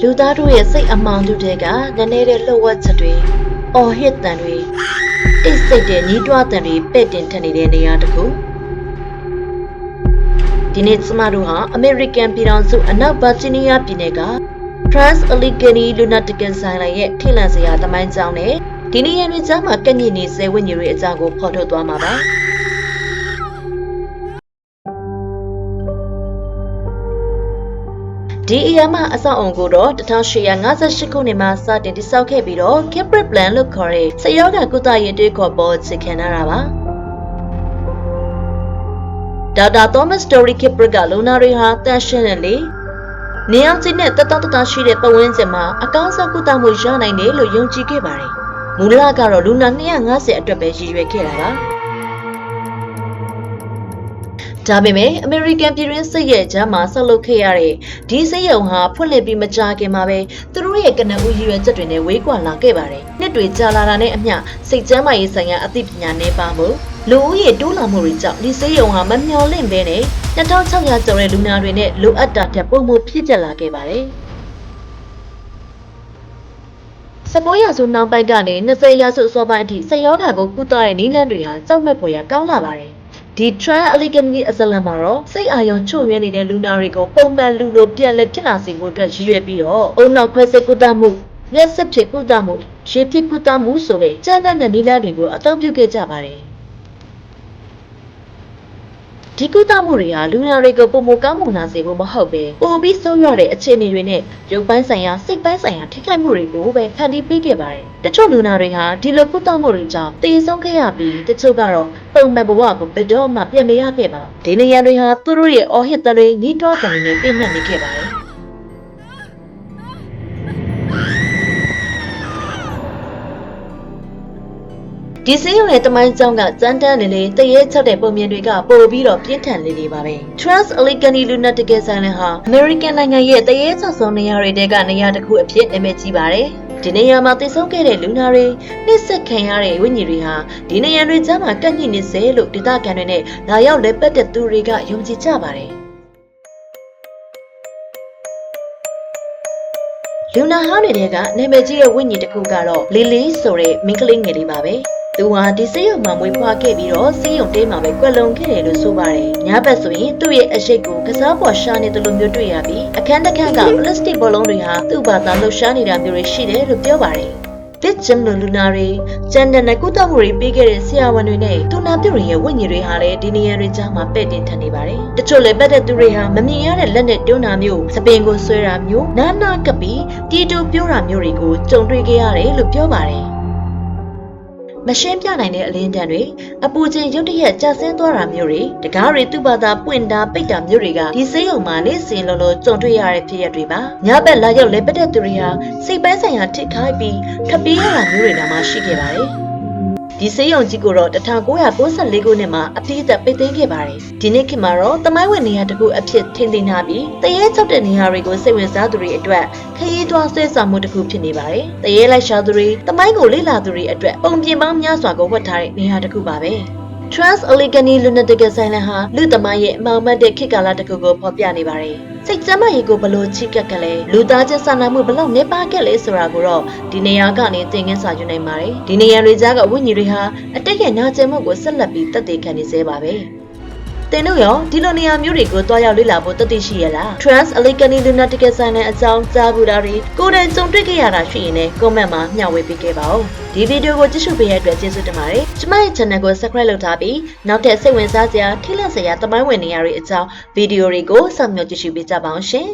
လူသားတို့ရဲ့စိတ်အမောင်တို့တဲ့ကငနေတဲ့လှုပ်ဝက်ချက်တွေအော်ဟစ်တန်တွေတိတ်ဆိတ်တဲ့ညီးတွားတန်တွေပဲ့တင်ထက်နေတဲ့နေရာတစ်ခုဒီနေ့ကျမတို့ဟာအမေရိကန်ပြည်ထောင်စုအနောက်ဗာဂျီးနီးယားပြည်နယ်က Trans Allegheny Lunatic Asylum ရဲ့ထိတ်လန့်စရာတမိုင်းကြောင်းနဲ့ဒီနေရာတွေကြားမှာကန့်ညစ်နေစေဝိညာဉ်တွေအကြောင်းကိုဖော်ထုတ်သွားမှာပါ။ ဒီအရာမအဆောက်အုံကိုတော့1858ခုနှစ်မှာစတင်တည်ဆောက်ခဲ့ပြီးတော့ Kiprit Plan လို့ခေါ်တဲ့စရောဂါကုသရေးတွေးခေါ်ပေါ်ချခံရတာပါဒေါက်တာ Thomas Story Kiprit ကလူနာတွေဟာတန်ရှင်းတဲ့လေနေအောင်ချင်းနဲ့တတတတရှိတဲ့ပတ်ဝန်းကျင်မှာအကောင်းဆုံးကုသမှုရနိုင်တယ်လို့ယုံကြည်ခဲ့ပါတယ်မူလကတော့လူနာ250အတွက်ပဲရည်ရွယ်ခဲ့တာပါ ဒါပေမဲ့အမေရိကန်ပြည်တွင်းစစ်ရဲ့ဂျမ်းမှာဆောက်လုပ်ခဲ့ရတဲ့ဒီစစ်ရုံဟာဖွင့်လှစ်ပြီးမကြာခင်မှာပဲသူတို့ရဲ့ကနဦးရည်ရွယ်ချက်တွေနဲ့ဝေးကွာလာခဲ့ပါတယ်။နှစ်တွေကြာလာတာနဲ့အမျှစိတ်ကျန်းမာရေးဆိုင်ရာအသိပညာနဲ့ပါမှုလူဦးရေတိုးလာမှုတွေကြောင့်ဒီစစ်ရုံဟာမမျှော်လင့်ဘဲနဲ့2600ကျော်တဲ့လူနာတွေနဲ့လိုအပ်တာတက်ပုံမှုဖြစ်ကျလာခဲ့ပါတယ်။စပိုးရစုနောက်ပိုင်းကနေ20ရာစုအစောပိုင်းအထိစရောဂါကိုကုသတဲ့နည်းလမ်းတွေဟာကြောက်မဲ့ဖွယ်ရာကောင်းလာပါတယ်။ ဒီ Trans Allegheny အစလန်မှာတော့စိတ်အာရုံချို့ယွင်းနေတဲ့လူနာတွေကိုပုံမှန်လူလိုပြန်လည်ဖြစ်လာစေဖို့အတွက်ရည်ရွယ်ပြီးတော့အုံနောက်ခွဲစိတ်ကုသမှုမျက်စိဖြစ်ကုသမှုရေဖြစ်ကုသမှုဆိုတဲ့ကျန်းတဲ့နည်းလမ်းတွေကိုအသုံးပြုခဲ့ကြပါတယ်။ ဒီကုသမှုတွေဟာလူနာတွေကိုပုံမကောင်းမွန်လာစေဖို့မဟုတ်ပဲပိုပြီးဆုံးရတဲ့အခြေအနေတွေနဲ့ရုပ်ပိုင်းဆိုင်ရာစိတ်ပိုင်းဆိုင်ရာထိခိုက်မှုတွေကိုပဲဖန်တီးပေးခဲ့ပါတယ်။တချို့လူနာတွေဟာဒီလိုကုသမှုတွေကြောင့်တည်ဆုံးခဲ့ရပြီးတချို့ကတော့ပုံမှန်ဘဝကိုဘယ်တော့မှပြန်မရခဲ့ပါဘူး။ဒီနေရာတွေဟာသူတို့ရဲ့အော်ဟစ်တတွေညီးတွားတတွေနဲ့ပြည့်ညတ်နေခဲ့ပါတယ်။ ဒီစင်းရုံရဲ့တမိုင်းကြောင်းကစမ်းတန်းနေလေတရေချက်တဲ့ပုံမြင်တွေကပို့ပြီးတော့ပြင်းထန်နေနေပါပဲ Trans Allegheny Lunatic Asylum ဟာ American နိုင်ငံရဲ့တရေချက်ဆုံးနေရာတွေတဲကနေရာတစ်ခုအဖြစ်နာမည်ကြီးပါတယ်ဒီနေရာမှာတည်ဆုံခဲ့တဲ့လူနာတွေနှိမ့်ဆက်ခံရတဲ့ဝိညာဉ်တွေဟာဒီနေရာတွေကြားမှာကန့်ညှိနေစေလို့ဒေသခံတွေနဲ့လာရောက်လက်ပတ်တဲ့သူတွေကယုံကြည်ကြပါတယ်လူနာဟောင်းတွေကနာမည်ကြီးရဲ့ဝိညာဉ်တစ်ခုကတော့လီလီဆိုတဲ့မိန်းကလေးငယ်လေးပါပဲ။ သူဟာဒီစေးရုံမှာမွေးဖွားခဲ့ပြီးတော့စေးရုံတဲမှာပဲကွယ်လွန်ခဲ့တယ်လို့ဆိုပါတယ်။ညဘက်ဆိုရင်သူ့ရဲ့အရှိတ်ကိုကစားပေါ်ရှာနေတယ်လို့မျိုးတွေ့ရပြီးအခန်းတစ်ခန်းကပလတ်စတစ်ဘောလုံးတွေဟာသူ့ဘာသာလှုပ်ရှားနေတာမျိုးတွေရှိတယ်လို့ပြောပါတယ်။တစ်ဂျမ်လူလူနာတွေကျန်တဲ့ကုသမှုတွေပေးခဲ့တဲ့ဆရာဝန်တွေနဲ့သူနာပြုတွေရဲ့ဝိညာဉ်တွေဟာလည်းဒီနေရာတွေကြားမှာပဲ့တင်ထန်နေပါတယ်။တချို့လည်းပတ်တဲ့သူတွေဟာမမြင်ရတဲ့လက်နဲ့တွန်းတာမျိုးစပင်ကိုဆွဲတာမျိုးနာနာကပ်ပြီးတီတူပြိုးတာမျိုးတွေကိုကြုံတွေ့ခဲ့ရတယ်လို့ပြောပါတယ်။ မရှင်းပြနိုင်တဲ့အလင်းတန်းတွေအပူချိန်ရုတ်တရက်ကျဆင်းသွားတာမျိုးတွေတကားတွေသူ့ဘာသာပွင့်တာပိတ်တာမျိုးတွေကဒီစေးရုံမှာနေစဉ်လုံးလုံးကြုံတွေ့ရတဲ့ဖြစ်ရပ်တွေပါညဘက်လာရောက်လဲပတ်တဲ့သူတွေဟာစိတ်ပိုင်းဆိုင်ရာထိခိုက်ပြီးထပ်ပြေးရတာမျိုးတွေတောင်မှရှိခဲ့ပါတယ် ဒီစေးရုံကြီးကိုတော့1994ခုနှစ်မှာအပြည့်အသက်ပိတ်သိမ်းခဲ့ပါတယ်။ဒီနေ့ခေတ်မှာတော့တမိုင်းဝင်နေရာတစ်ခုအဖြစ်ထင်သိမ်းထားပြီးတရေချောက်တဲ့နေရာတွေကိုစိတ်ဝင်စားသူတွေအတွက်ခရီးသွားဆွဲဆောင်မှုတစ်ခုဖြစ်နေပါတယ်။တရေလိုက်ရှာသူတွေတမိုင်းကိုလေ့လာသူတွေအတွက်ပုံပြင်ပေါင်းများစွာကိုဝတ်ထားတဲ့နေရာတစ်ခုပါပဲ။ Trans Allegheny Lunatic Asylum ဟာလူသမိုင်းရဲ့အမှောင်မှတ်တဲ့ခေတ်ကာလတစ်ခုကိုဖော်ပြနေပါတယ်။ စိတ်ကျမ်းမာရေးကိုဘလို့ချိကက်ကလေးလူသားချင်းစာနာမှုဘလို့နေပါခဲ့လဲဆိုတာကိုတော့ဒီနေရာကနေသင်ခန်းစာယူနိုင်ပါတယ်။ဒီနေရာတွေကြားကဝိညာဉ်တွေဟာအတိတ်ရဲ့နာကျင်မှုကိုဆက်လက်ပြီးတက်တည်ခံနေသေးပါပဲ။ တင်တို့ရောဒီလိုနေရာမျိုးတွေကိုတွားရောက်လေ့လာဖို့တတိရှိရလား Trans Allegheny Lunatic Asylum အကြောင်းကြားဘူးတာတွေကိုယ်တိုင်ကြုံတွေ့ခဲ့ရတာရှိရင်လည်း comment မှာမျှဝေပေးခဲ့ပါဦးဒီဗီဒီယိုကိုကြည့်ရှုပေးရတဲ့အတွက်ကျေးဇူးတင်ပါတယ်ကျမရဲ့ channel ကို subscribe လုပ်ထားပြီးနောက်ထပ်စိတ်ဝင်စားစရာထိတ်လန့်စရာတမိုင်းဝင်နေရာတွေအကြောင်းဗီဒီယိုတွေကိုစောင့်မျှော်ကြည့်ရှုပေးကြပါအောင်ရှင်